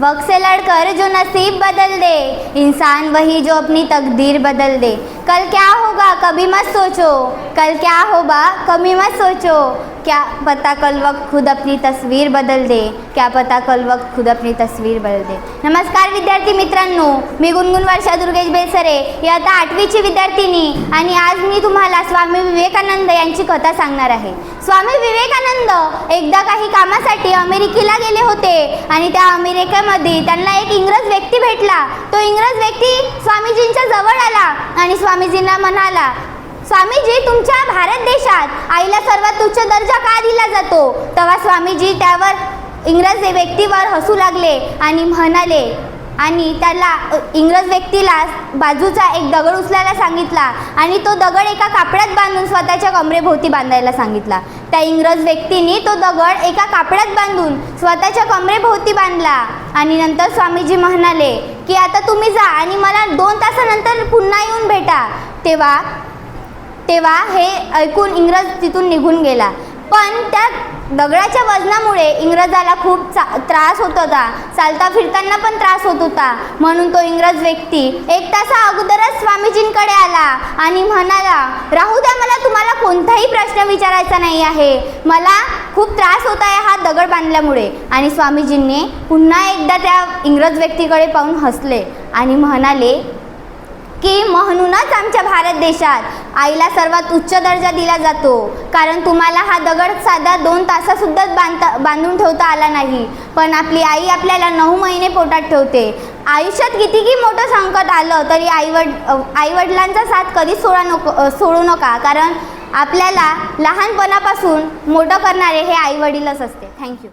वक्त से लड़कर जो नसीब बदल दे इंसान वही जो अपनी तकदीर बदल दे। कल क्या होगा कभी मत सोचो कल क्या होगा कभी मत सोचो। क्या पता कल वक्त खुद अपनी तस्वीर बदल दे? क्या पता कल वक्त खुद अपनी तस्वीर बदल दे? नमस्कार विद्यार्थी मित्रांनो मी गुणगुण वर्षा दुर्गेश बेसरे इयत्ता आठवीची विद्यार्थिनी आणि आज मी तुम्हाला स्वामी विवेकानंद यांची कथा सांगणार आहे. स्वामी विवेकानंद एकदा काही कामासाठी अमेरिकेला गेले होते आणि त्या अमेरिकेमध्ये त्यांना एक इंग्रज व्यक्ती भेटला. तो इंग्रज व्यक्ती स्वामीजींच्या जवळ आला आणि स्वामीजींना म्हणाला स्वामीजी तुमच्या भारत देशात आईला सर्वात उच्च दर्जा का दिला जातो? तेव्हा स्वामीजी त्यावर इंग्रज व्यक्तीवर हसू लागले आणि म्हणाले आणि त्याला इंग्रज व्यक्तीला बाजूचा एक दगड उचलायला सांगितला आणि तो दगड एका कापडात बांधून स्वतःच्या कमरेभोवती बांधायला सांगितला. त्या इंग्रज व्यक्तीने तो दगड एका कापडात बांधून स्वतःच्या कमरेभोवती बांधला आणि नंतर स्वामीजी म्हणाले की आता तुम्ही जा आणि मला दोन तासानंतर पुन्हा येऊन भेटा. तेव्हा तेव्हा हे ऐकून इंग्रज तिथून निघून गेला. पण त्या दगडाच्या वजनामुळे इंग्रजाला खूप चा त्रास होत होता. चालता फिरताना पण त्रास होत होता. म्हणून तो इंग्रज व्यक्ती एक तासा अगोदरच स्वामीजींकडे आला आणि म्हणाला राहू द्या मला तुम्हाला कोणताही प्रश्न विचारायचा नाही आहे. मला खूप त्रास होत आहे हा दगड बांधल्यामुळे. आणि स्वामीजींनी पुन्हा एकदा त्या इंग्रज व्यक्तीकडे पाहून हसले आणि म्हणाले की म्हणूनच आमच्या भारत देशात आईला सर्वात उच्च दर्जा दिला जातो. कारण तुम्हाला हा दगड साधा दोन तासासुद्धा बांधता बांधून ठेवता आला नाही. पण आपली आई आपल्याला नऊ महिने पोटात ठेवते. आयुष्यात कितीही मोठं संकट आलं तरी आईवड आईवडिलांचा साथ कधीच सोडा नको सोडू नका. कारण आपल्याला लहानपणापासून मोठं करणारे हे आईवडीलच असते. थँक्यू